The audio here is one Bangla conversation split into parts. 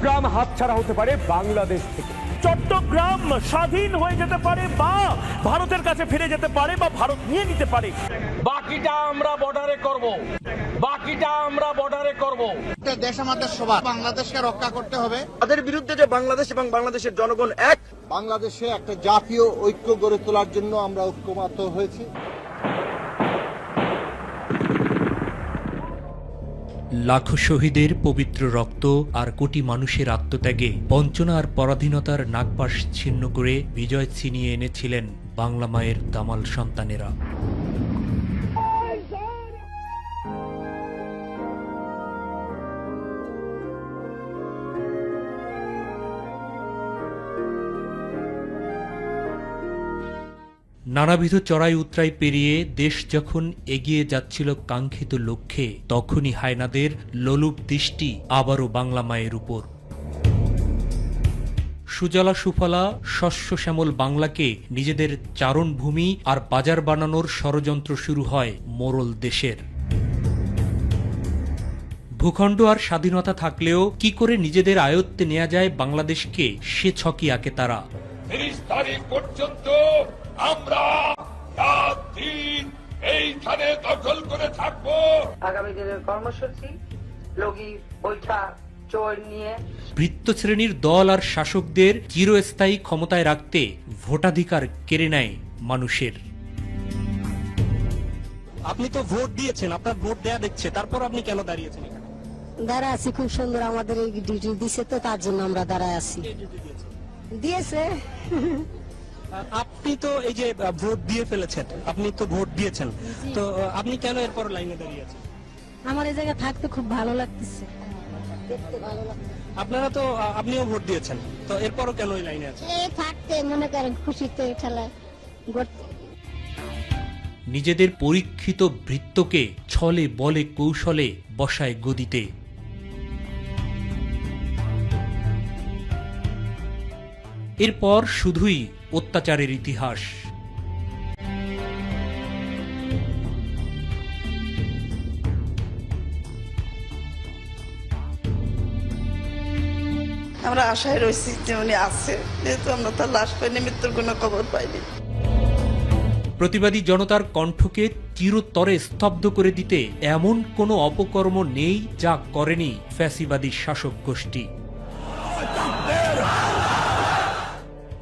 চট্টগ্রাম হাতছাড়া হতে পারে বাংলাদেশ থেকে। চট্টগ্রাম স্বাধীন হয়ে যেতে পারে বা ভারতের কাছে ফিরে যেতে পারে বা ভারত নিয়ে নিতে পারে। বাকিটা আমরা বর্ডারে করব। বাকিটা আমরা বর্ডারে করব। দেশ আমাদের সবার। বাংলাদেশকে রক্ষা করতে হবে। তাদের বিরুদ্ধে যে বাংলাদেশ এবং বাংলাদেশের জনগণ এক বাংলাদেশে একটা জাতীয় ঐক্য গড়ে তোলার জন্য আমরা ঐক্যমাত হয়েছি। লাখো শহীদের পবিত্র রক্ত আর কোটি মানুষের আত্মত্যাগে বঞ্চনা আর পরাধীনতার নাগপাশ ছিন্ন করে বিজয় ছিনিয়ে এনেছিলেন বাংলা মায়ের দামাল সন্তানেরা। নানাবিধ চড়াই উতরাই পেরিয়ে দেশ যখন এগিয়ে যাচ্ছিল কাঙ্ক্ষিত লক্ষ্যে, তখনই হায়নাদের লোলুপ দৃষ্টি আবারও বাংলা মায়ের উপর। সুজলা সুফলা, শস্য শ্যামল বাংলাকে নিজেদের চারণভূমি আর বাজার বানানোর ষড়যন্ত্র শুরু হয় মোরল দেশের। ভূখণ্ড আর স্বাধীনতা থাকলেও কি করে নিজেদের আয়ত্তে নেওয়া যায় বাংলাদেশকে, সে ছকি আঁকে তারা। পর্যন্ত আমরা রাত দিন এইখানে দখল করে থাকব। আগামী দিনের কর্মসূচি লগি বৈঠা নিয়ে। বৃত্ত শ্রেণির দল আর শাসকদের চিরস্থায়ী ক্ষমতায় রাখতে ভোটাধিকার কেড়ে নেয় মানুষের। আপনি তো ভোট দিয়েছেন আপনার ভোট দেয়া দেখছে তারপর আপনি কেন দাঁড়িয়েছেন এখানে? দাঁড়ায় আছি খুব সুন্দর আমাদের এই ডিউটি দিছে তো তার জন্য আমরা দাঁড়ায় আছি। দিয়েছে। আপনি তো এই যে ভোট দিয়ে ফেলেছেন আপনি তো ভোট দিয়েছেন তো আপনি কেন এরপর লাইনে দাঁড়িয়ে আছেন? আমার এই জায়গায় থাকতে খুব ভালো লাগতেছে। আপনারা তো আপনিও ভোট দিয়েছেন তো এরপরও কেন এই লাইনে আছেন? এই থাকতে মনে করেন খুশিতে গড়তে। নিজেদের পরীক্ষিত বৃত্তকে ছলে বলে কৌশলে বসায় গদিতে। এরপর শুধুই অত্যাচারের ইতিহাস। আমরা আশায় রয়েছি যে উনি আছে। যেহেতু আমরা তার লাশ পাইনি মৃত্যুর কোনো খবর পাইনি। প্রতিবাদী জনতার কণ্ঠকে চিরতরে স্তব্ধ করে দিতে এমন কোনো অপকর্ম নেই যা করেনি ফ্যাসিবাদী শাসক গোষ্ঠী।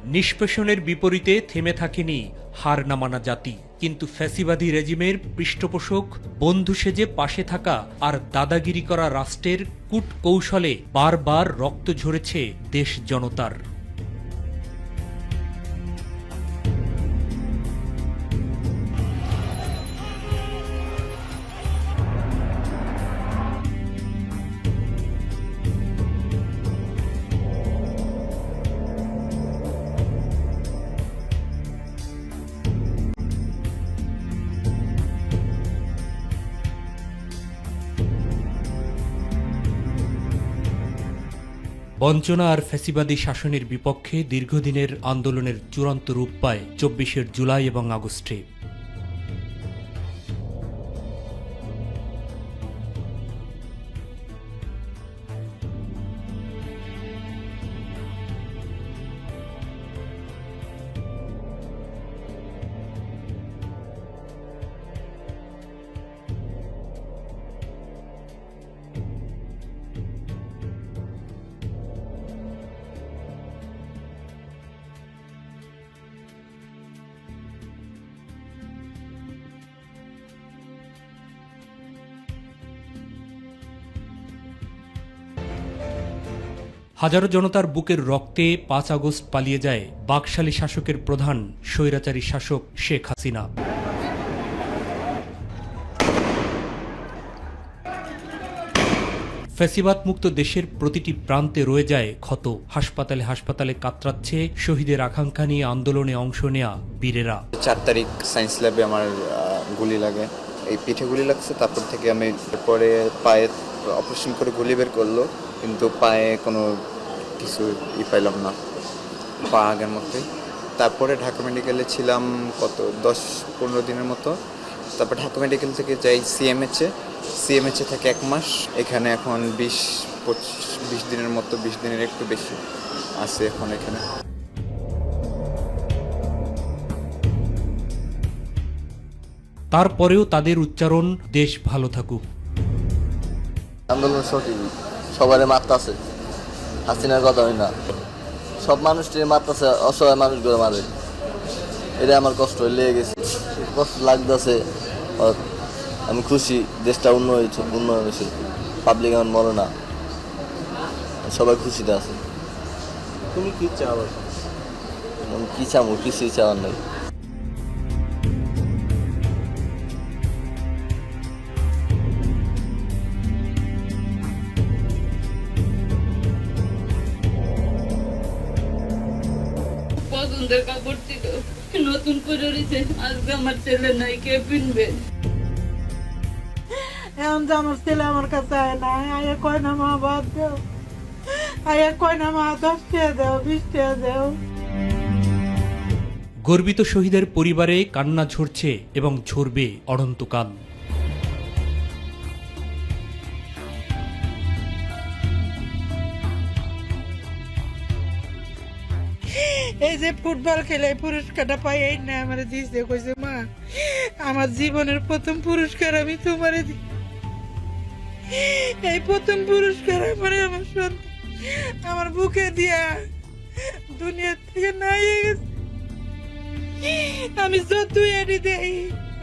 নিষ্পেষণের বিপরীতে থেমে থাকেনি হার না মানা জাতি। কিন্তু ফ্যাসিবাদী রেজিমের পৃষ্ঠপোষক, বন্ধু সেজে পাশে থাকা আর দাদাগিরি করা রাষ্ট্রের কূট কৌশলে বারবার রক্ত ঝরেছে দেশ জনতার। বঞ্চনা আর ফ্যাসিবাদী শাসনের বিপক্ষে দীর্ঘদিনের আন্দোলনের চূড়ান্ত রূপ পায় চব্বিশের জুলাই এবং আগস্টে। হাজারো জনতার বুকের রক্তে পাঁচ আগস্ট পালিয়ে যায় বাকশালী শাসকের প্রধান স্বৈরাচারী শাসক শেখ হাসিনা। ফ্যাসিবাদ মুক্ত দেশের প্রতিটি প্রান্তে রয়ে যায় ক্ষত। হাসপাতালে হাসপাতালে কাতরাচ্ছে শহীদের আকাঙ্ক্ষা নিয়ে আন্দোলনে অংশ নেয়া বীরেরা। চার তারিখ সায়েন্স ল্যাবে আমার গুলি লাগে। এই পিঠে গুলি লাগছে, তারপর থেকে আমি পরে পায়ে অপারেশন করে গুলি বের করল। কিন্তু পায়ে কোনো কিছু ই পাইলাম না পা আগের মতোই। তারপরে ঢাকা মেডিকেলে ছিলাম কত দশ পনেরো দিনের মতো। তারপর ঢাকা মেডিকেল থেকে যাই সিএমএচে সিএমএচে থাকে এক মাস এখানে এখন বিশ পঁচিশ বিশ দিনের মতো বিশ দিনের একটু বেশি আছে এখন এখানে। তারপরেও তাদের উচ্চারণ দেশ ভালো থাকুক। আন্দোলন সঠিক সবারই মারতাছে হাসিনার কথা হয় না। সব মানুষটির মারতাছে অসহায় মানুষগুলো মারে এটা আমার কষ্ট হয়ে লেগে গেছে। কষ্ট লাগতেছে। আমি খুশি দেশটা উন্নয়ন হয়েছে উন্নয়ন হয়েছে। পাবলিক এখন মরে না। সবাই খুশিতে আছে। তুমি কি চাও? আমি কি চাবো? কিছুই চাওয়ার নাই। রয়েছে আজকে আমার ছেলে নাই কে পিনবে? এখন যে আমার ছেলে আমার কাছে আয় না আয়া কয় না মা বাদ দেও। আয়া কয় না মা দশ টাকা দেও বিশ টাকা দেও। গর্বিত শহীদের পরিবারে কান্না ঝরছে এবং ঝরবে অনন্তকাল। যে ফুটবল খেলে পুরস্কারটা পাই, এই না, আমার দিয়েছে কইছে, মা, আমার জীবনের প্রথম পুরস্কার আমি তোমারে দি এই প্রথম পুরস্কার আমার আমার সন্তান, আমার বুকে দিয়া দুনিয়া থেকে নাই গেছে। আমি যতই এটি দেই,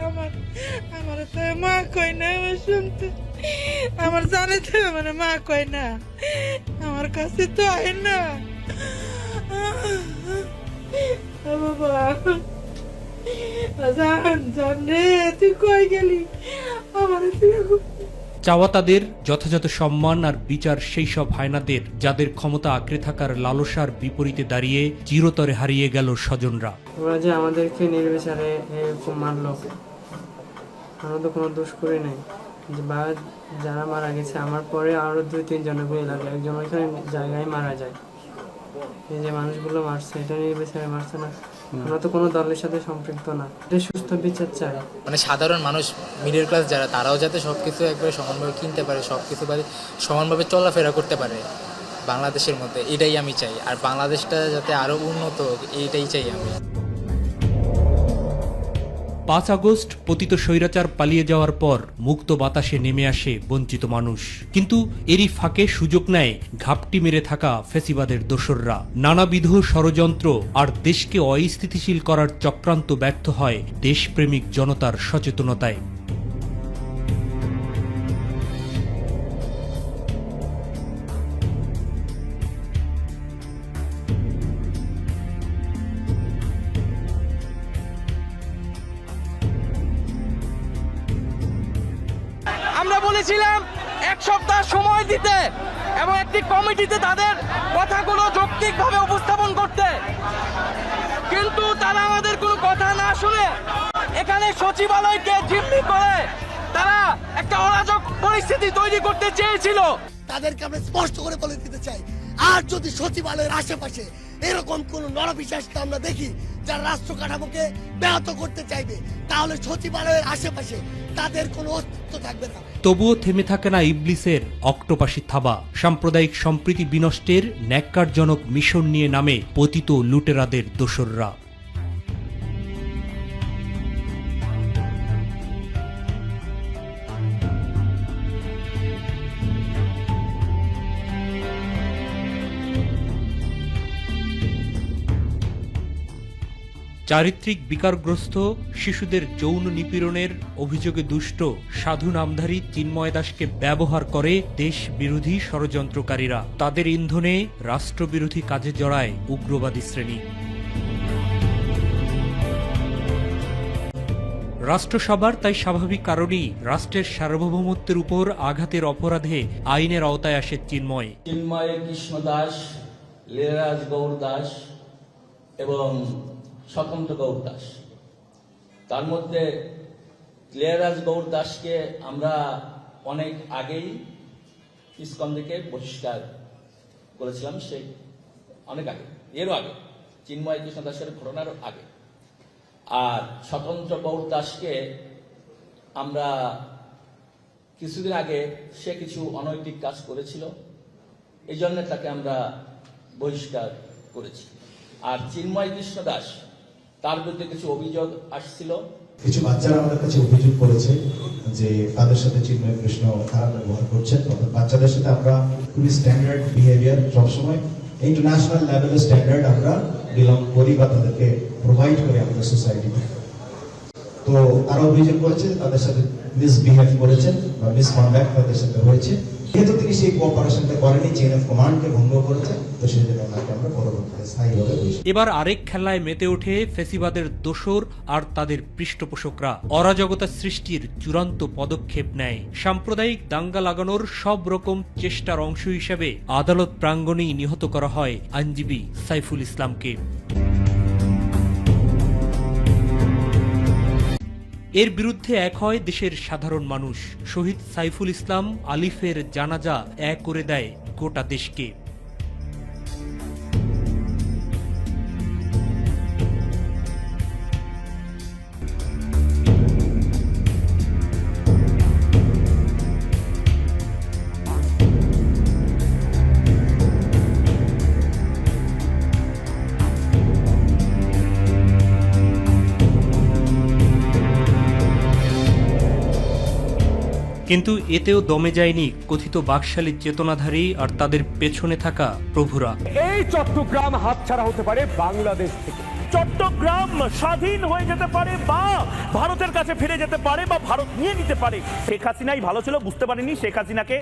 আমার আমার তো মা কয় না, আমার সন্তান। আমার জানে তো মানে মা কয় না, আমার কাছে তো আয় না। বাবা জান জান রে তুই কই গেলি তুই যথাযথ সম্মান আর বিচার সেই সব হায়নাদের যাদের ক্ষমতা আঁকড়ে থাকার লালসার বিপরীতে দাঁড়িয়ে চিরতরে হারিয়ে গেল স্বজনরা। ওরা যে আমাদেরকে নির্বিচারে এরকম মারলো। আমরা তো কোনো দোষ করি নাই। বা, যারা মারা গেছে, আমার পরে আরও দুই তিনজনের বই লাগে একজন ওইখানে জায়গায় মারা যায়। এই যে মানুষগুলো মারছে, এটা নির্বিচারে মারছে না। আমরা তো কোনো দলের সাথে সম্পৃক্ত না। এটা সুস্থ বিচার চাই। মানে সাধারণ মানুষ মিডল ক্লাস যারা, তারাও যাতে সব কিছু একবারে সমানভাবে কিনতে পারে সব কিছু সমানভাবে চলাফেরা করতে পারে বাংলাদেশের মধ্যে, এটাই আমি চাই। আর বাংলাদেশটা যাতে আরও উন্নত এইটাই চাই আমি। পাঁচ আগস্ট পতিত স্বৈরাচার পালিয়ে যাওয়ার পর মুক্ত বাতাসে নেমে আসে বঞ্চিত মানুষ। কিন্তু এরই ফাঁকে সুযোগ নেয় ঘাপটি মেরে থাকা ফেসিবাদের দোসররা। নানাবিধ ষড়যন্ত্র আর দেশকে অস্থিতিশীল করার চক্রান্ত ব্যর্থ হয় দেশপ্রেমিক জনতার সচেতনতায়। সচিবালয়কে জিম্মি করে তারা একটা অরাজক পরিস্থিতি তৈরি করতে চেয়েছিল। তাদেরকে আমরা স্পষ্ট করে বলে দিতে চাই আর যদি সচিবালয়ের আশেপাশে এরকম কোন নরবিশ্বাসকে আমরা দেখি যারা রাষ্ট্র কাঠামোকে ব্যাহত করতে চাইবে তাহলে সচিবালয়ের আশেপাশে তাদের কোনো অস্তিত্ব থাকবে না। তবুও থেমে থাকে না ইবলিসের অক্টোপাসী থাবা। সাম্প্রদায়িক সম্প্রীতি বিনষ্টের ন্যাক্কারজনক মিশন নিয়ে নামে পতিত লুটেরাদের দোসররা। চারিত্রিক বিকারগ্রস্ত শিশুদের যৌন নিপীড়নের অভিযোগে দুষ্ট সাধু নামধারী চিন্ময় দাসকে ব্যবহার করে দেশ বিরোধী ষড়যন্ত্রকারীরা। তাদের ইন্ধনে রাষ্ট্রবিরোধী কাজে জড়ায় উগ্রবাদী শ্রেণি। রাষ্ট্রসভার তাই স্বাভাবিক কারণেই রাষ্ট্রের সার্বভৌমত্বের উপর আঘাতের অপরাধে আইনের আওতায় আসে চিন্ময়। চিন্ময় কৃষ্ণ দাস, লীলারাজ গৌর দাস এবং স্বতন্ত্র গৌর দাস। তার মধ্যে লীলারাজ গৌর দাসকে আমরা অনেক আগেই ইস্কন থেকে বহিষ্কার করেছিলাম সেই অনেক আগে, এরও আগে, চিন্ময় কৃষ্ণ দাসের ঘটনার আগে। আর স্বতন্ত্র গৌর দাসকে আমরা কিছুদিন আগে সে কিছু অনৈতিক কাজ করেছিল, এই জন্য তাকে আমরা বহিষ্কার করেছি। আর চিন্ময় কৃষ্ণ দাস তার বিরুদ্ধে কিছু অভিযোগ আসছিল। কিছু বাচ্চারা আমাদের কাছে অভিযোগ করেছে যে তাদের সাথে চিন্ময় কৃষ্ণ খারাপ ব্যবহার করছেন বাচ্চাদের সাথে আমরা খুবই স্ট্যান্ডার্ড বিহেভিয়ার সবসময়। ইন্টারন্যাশনাল লেভেলের স্ট্যান্ডার্ড আমরা বিলং করি বা তাদেরকে প্রোভাইড করি আমাদের সোসাইটিতে তো। তারা অভিযোগ করেছে, তাদের সাথে মিসবিহেভ করেছেন বা মিসকন্ডাক্ট তাদের সাথে হয়েছে। যেহেতু তিনি সেই কোঅপারেশনটা করেনি চেইন অফ কমান্ডকে ভঙ্গ করেছে, তো সেই জন্য ওনাকে আমরা পরবর্তীতে স্থায়ীভাবে এবার আরেক খেলায় মেতে ওঠে ফেসিবাদের দোসর আর তাদের পৃষ্ঠপোষকরা। অরাজকতা সৃষ্টির চূড়ান্ত পদক্ষেপ নেয়। সাম্প্রদায়িক দাঙ্গা লাগানোর সব রকম চেষ্টার অংশ হিসেবে আদালত প্রাঙ্গণেই নিহত করা হয় আইনজীবী সাইফুল ইসলামকে। এর বিরুদ্ধে এক হয় দেশের সাধারণ মানুষ। শহীদ সাইফুল ইসলাম আলিফের জানাজা এক করে দেয় গোটা দেশকে। কিন্তু এতেও দমে যায়নি কথিত বাকশালী চেতনাধারী আর তাদের পেছনে থাকা প্রভুরা। এই চট্টগ্রাম হাতছাড়া হতে পারে বাংলাদেশ থেকে। চট্টগ্রাম স্বাধীন হয়ে যেতে পারে বা ভারতের কাছে ফিরে যেতে পারে বা ভারত নিয়ে নিতে পারে। শেখ হাসিনাই ভালো ছিল, বুঝতে পারেনি শেখ হাসিনাকে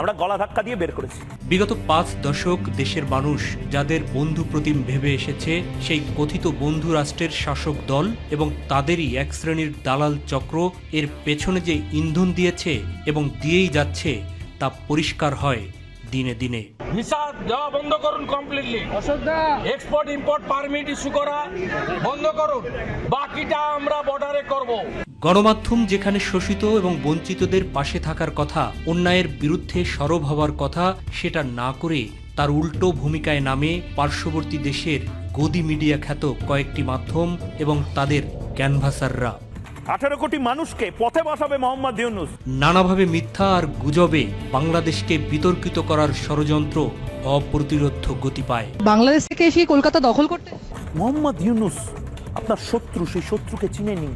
আমরা গলা ধাক্কা দিয়ে বের করেছি। বিগত পাঁচ দশক দেশের মানুষ যাদের বন্ধু প্রতিম ভেবে এসেছে সেই কথিত বন্ধু রাষ্ট্রের শাসক দল এবং তাদেরই এক শ্রেণির দালাল চক্র এর পেছনে যে ইন্ধন দিয়েছে এবং দিয়েই যাচ্ছে তা পরিষ্কার হয় দিনে দিনে। ভিসা দেওয়া বন্ধ করুন completely export import permit issue করা বন্ধ করুন। বাকিটা আমরা বর্ডারে করব। গণমাধ্যম যেখানে শোষিত এবং বঞ্চিতদের পাশে থাকার কথা অন্যায়ের বিরুদ্ধে সরব হওয়ার কথা সেটা না করে তার উল্টো ভূমিকায় নামে পার্শ্ববর্তী দেশের গদি মিডিয়া খ্যাত কয়েকটি মাধ্যম এবং তাদের ক্যানভাসাররা। আঠারো কোটি মানুষকে পথে বসাবে মোহাম্মদ ইউনুস। নানাভাবে মিথ্যা আর গুজবে বাংলাদেশকে বিতর্কিত করার ষড়যন্ত্র অপ্রতিরোধ গতি পায়। বাংলাদেশ থেকে এসে কলকাতা দখল করতে মোহাম্মদ ইউনুস আপনার শত্রু সেই শত্রুকে চিনে নিন।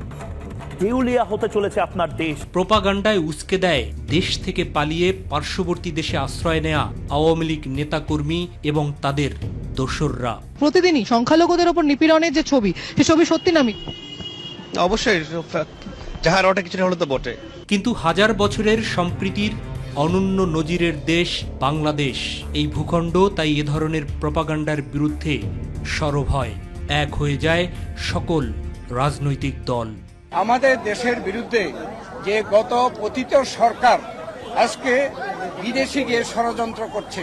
দেউলিয়া হতে চলেছে আপনার দেশ। প্রোপাগান্ডায় উস্কে দেয় দেশ থেকে পালিয়ে পার্শ্ববর্তী দেশে আশ্রয় নেয়া আওয়ামী লীগ নেতাকর্মী এবং তাদের দোসররা। প্রতিদিনই সংখ্যালঘুদের ওপর নিপীড়নের যে ছবি সে ছবি সত্যি নামি অবশ্যই যাহার ওটা কিছু হলো তো বটে। কিন্তু হাজার বছরের সম্প্রীতির অনন্য নজিরের দেশ বাংলাদেশ। এই ভূখণ্ড তাই এ ধরনের প্রপাগান্ডার বিরুদ্ধে সরব হয়। এক হয়ে যায় সকল রাজনৈতিক দল। আমাদের দেশের বিরুদ্ধে যে গত পতিত সরকার আজকে বিদেশে গিয়ে ষড়যন্ত্র করছে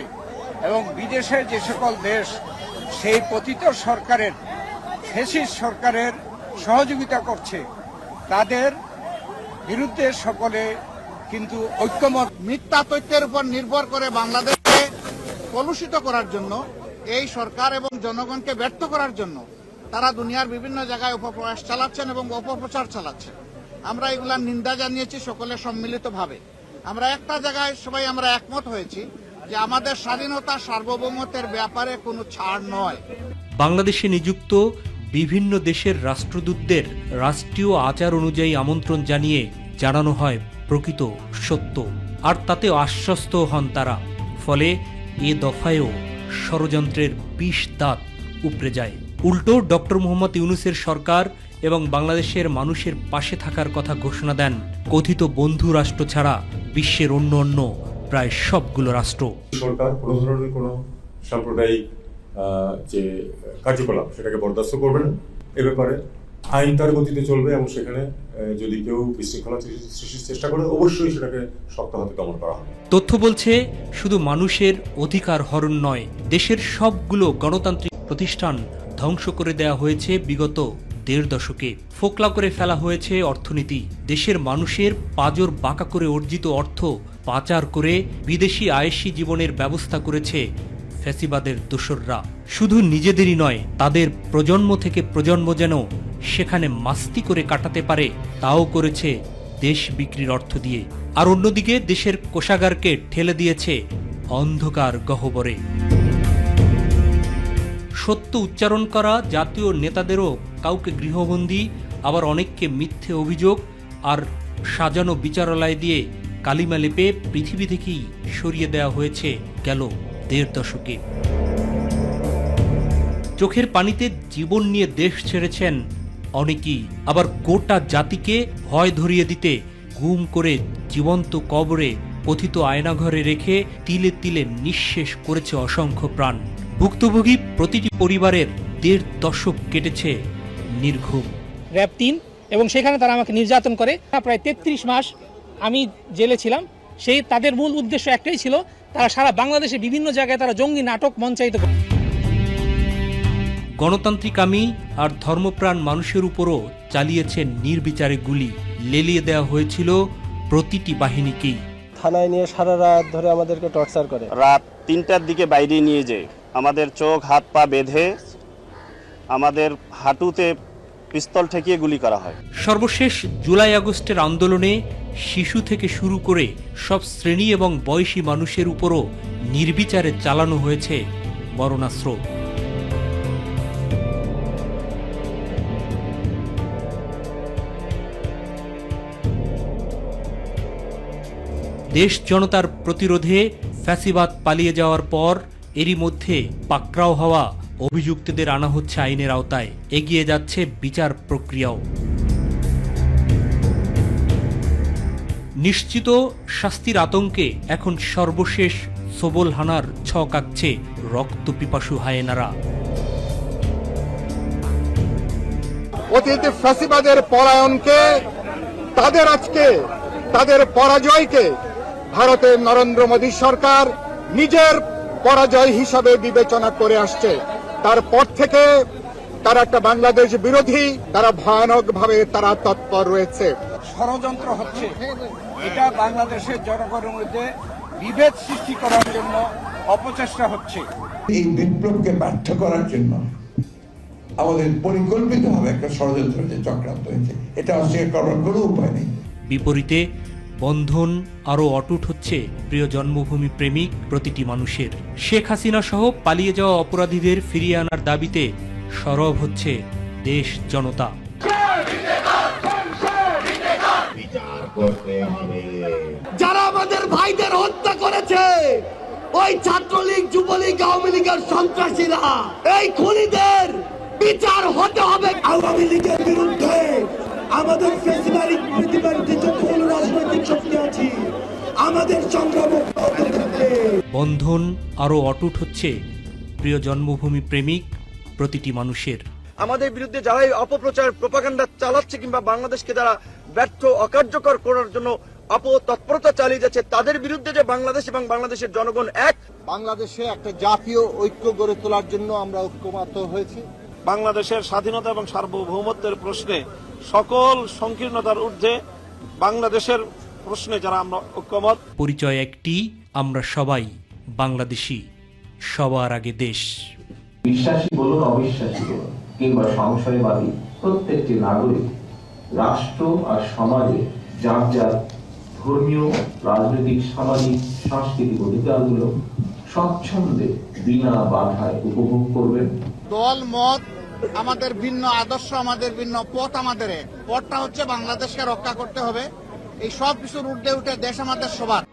এবং বিদেশের যে সকল দেশ, সেই পতিত সরকারের ফেসিস সরকারের সহযোগিতা করছে, তাদের বিরুদ্ধে সকলে কিন্তু ঐক্যমত, মিথ্যা তথ্যের উপর নির্ভর করে বাংলাদেশকে কলুষিত করার জন্য, এই সরকার এবং জনগণকে ব্যর্থ করার জন্য তারা দুনিয়ার বিভিন্ন জায়গায় অপপ্রয়াস চালাচ্ছেন এবং অপপ্রচার চালাচ্ছেন। আমরা এগুলার নিন্দা জানিয়েছি সকলে সম্মিলিতভাবে। আমরা একটা জায়গায় সবাই আমরা একমত হয়েছি যে আমাদের স্বাধীনতা সার্বভৌমত্বের ব্যাপারে কোনো ছাড় নয়। বাংলাদেশে নিযুক্ত বিভিন্ন দেশের রাষ্ট্রদূতদের রাষ্ট্রীয় আচার অনুযায়ী আমন্ত্রণ জানিয়ে জানানো হয় প্রকৃত সত্য। আর তাতে আশ্বস্ত হন তারা। ফলে এ দফায়ও ষড়যন্ত্রের বিষ দাঁত উপড়ে যায়। উল্টো ডক্টর মোহাম্মদ ইউনুসের সরকার এবং বাংলাদেশের মানুষের পাশে থাকার কথা ঘোষণা দেন। কথিত বন্ধু রাষ্ট্র ছাড়া বিশ্বের অন্য অন্য প্রায় সবগুলো রাষ্ট্র। সরকার কোনো ধরনের কোনো সাম্প্রদায়িক যে কার্যকলাপ সেটাকে বরদাস্ত করবে না। এ ব্যাপারে আইন তার গতিতে চলবে এবং সেখানে যদি কেউ বিশৃঙ্খলা সৃষ্টির চেষ্টা করে অবশ্যই সেটাকে শক্ত হাতে দমন করা হবে। তথ্য বলছে শুধু মানুষের অধিকার হরণ নয় দেশের সবগুলো গণতান্ত্রিক প্রতিষ্ঠান ধ্বংস করে দেওয়া হয়েছে বিগত দেড় দশকে। ফোকলা করে ফেলা হয়েছে অর্থনীতি। দেশের মানুষের পাজর বাঁকা করে অর্জিত অর্থ পাচার করে বিদেশি আয়েসি জীবনের ব্যবস্থা করেছে ফ্যাসিবাদের দোসররা। শুধু নিজেদেরই নয়, তাদের প্রজন্ম থেকে প্রজন্ম যেন সেখানে মাস্তি করে কাটাতে পারে, তাও করেছে দেশ বিক্রির অর্থ দিয়ে। আর অন্যদিকে দেশের কোষাগারকে ঠেলে দিয়েছে অন্ধকার গহ্বরে। সত্য উচ্চারণ করা জাতীয় নেতাদেরও কাউকে গৃহবন্দী, আবার অনেককে মিথ্যে অভিযোগ আর সাজানো বিচারালয় দিয়ে কালিমা লেপে পৃথিবী থেকেই সরিয়ে দেওয়া হয়েছে গেল দেড় দশকে। চোখের পানিতে জীবন নিয়ে দেশ ছেড়েছেন অনেকেই। আবার গোটা জাতিকে ভয় ধরিয়ে দিতে গুম করে জীবন্ত কবরে কথিত আয়নাঘরে রেখে তিলে তিলে নিঃশেষ করেছে অসংখ্য প্রাণ। ভুক্তভোগী প্রতিটি পরিবারের দেড় দশক কেটেছে নির্ঘুম। র্যাব তিন এবং সেখানে তারা আমাকে নির্যাতন করে। প্রায় তেত্রিশ মাস আমি জেলে ছিলাম। সেই তাদের মূল উদ্দেশ্য একটাই ছিল তারা সারা বাংলাদেশে বিভিন্ন জায়গায় তারা জঙ্গি নাটক মঞ্চায়িত করে। গণতান্ত্রিক আমি আর ধর্মপ্রাণ মানুষের উপরও চালিয়েছে নির্বিচারে গুলি। লেলিয়ে দেওয়া হয়েছিল প্রতিটি বাহিনীকেই। থানায় নিয়ে সারা রাত ধরে আমাদেরকে টর্চার করে। রাত তিনটার দিকে বাইরে নিয়ে যায় আমাদের চোখ, হাত, পা বেঁধে আমাদের হাঁটুতে পিস্তল ঠেকিয়ে গুলি করা হয়। সর্বশেষ জুলাই আগস্টের আন্দোলনে শিশু থেকে শুরু করে সব শ্রেণি এবং বয়সী মানুষের উপরও নির্বিচারে চালানো হয়েছে মরণাস্ত্র। দেশ জনতার প্রতিরোধে ফ্যাসিবাদ পালিয়ে যাওয়ার পর এরই মধ্যে পাকড়াও হওয়া অভিযুক্তদের আনা হচ্ছে আইনের আওতায়। এগিয়ে যাচ্ছে বিচার প্রক্রিয়াও। নিশ্চিত শাস্তির আতঙ্কে এখন সর্বশেষ সবল হানার ছক আঁকছে রক্ত পিপাসু হায়েনারা। অতীত ফ্যাসিবাদের পলায়নকে তাদের আজকে, তাদের পরাজয়কে ভারতের নরেন্দ্র মোদী সরকার নিজের পরাজয় হিসাবে বিবেচনা করে আসছে। তারপর থেকে তারা একটা বাংলাদেশ বিরোধী তারা ভয়ানক ভাবে তারা তৎপর রয়েছে। ষড়যন্ত্র হচ্ছে। এটা বাংলাদেশের জনগণের মধ্যে বিভেদ সৃষ্টি করার জন্য অপচেষ্টা হচ্ছে। এই বিপ্লবকে ব্যর্থ করার জন্য আমাদের পরিকল্পিতভাবে একটা ষড়যন্ত্র যে চক্রান্ত হয়েছে এটা অস্বীকার করার কোনো উপায় নেই। বিপরীতে বন্ধন আরও অটুট হচ্ছে প্রিয় জন্মভূমি প্রেমিক প্রতিটি মানুষের। শেখ হাসিনা সহ পালিয়ে যাওয়া অপরাধীদের ফিরিয়ে আনার দাবিতে সরব হচ্ছে দেশ জনতা। যারা আমাদের ভাইদের হত্যা করেছে ওই ছাত্রলীগ যুবলীগ আওয়ামী লীগের সন্ত্রাসীরা এই খুনিদের বিচার হতে হবে। আওয়ামী লীগের বিরুদ্ধে আমাদের ফেসিবারিক প্রতিবারিত যত রাজনৈতিক শক্তি আছে আমাদের সংগ্রাম বন্ধন আরও অটুট হচ্ছে প্রিয় জন্মভূমি প্রেমিক প্রতিটি মানুষের। আমাদের বিরুদ্ধে যারাই অপপ্রচার প্রপাগান্ডা চালাচ্ছে কিংবা বাংলাদেশকে যারা ব্যর্থ অকার্যকর করার জন্য অপতৎপরতা চালিয়ে যাচ্ছে তাদের বিরুদ্ধে যে বাংলাদেশ এবং বাংলাদেশের জনগণ এক বাংলাদেশে একটা জাতীয় ঐক্য গড়ে তোলার জন্য আমরা ঐক্যমাত হয়েছি। বাংলাদেশের স্বাধীনতা এবং সার্বভৌমত্বের প্রশ্নে সকল সংকীর্ণতার ঊর্ধ্বে বাংলাদেশের প্রশ্নে যারা আমরা ঐক্যমত। পরিচয় একটি আমরা সবাই বাংলাদেশি সবার আগে দেশ। বিশ্বাসী বলুন অবিশ্বাসী বলুন কিংবা সংশয়বাদী প্রত্যেকটি নাগরিক রাষ্ট্র আর সমাজে যার যার ধর্মীয় রাজনৈতিক সামাজিক সাংস্কৃতিক অধিকারগুলো স্বচ্ছন্দে বিনা বাধায় উপভোগ করবেন। দল মত আমাদের ভিন্ন আদর্শ, আমাদের ভিন্ন পথ আমাদের পথটা হচ্ছে বাংলাদেশকে রক্ষা করতে হবে। এই সব কিছুর উর্ধে উঠে দেশ আমাদের সবার।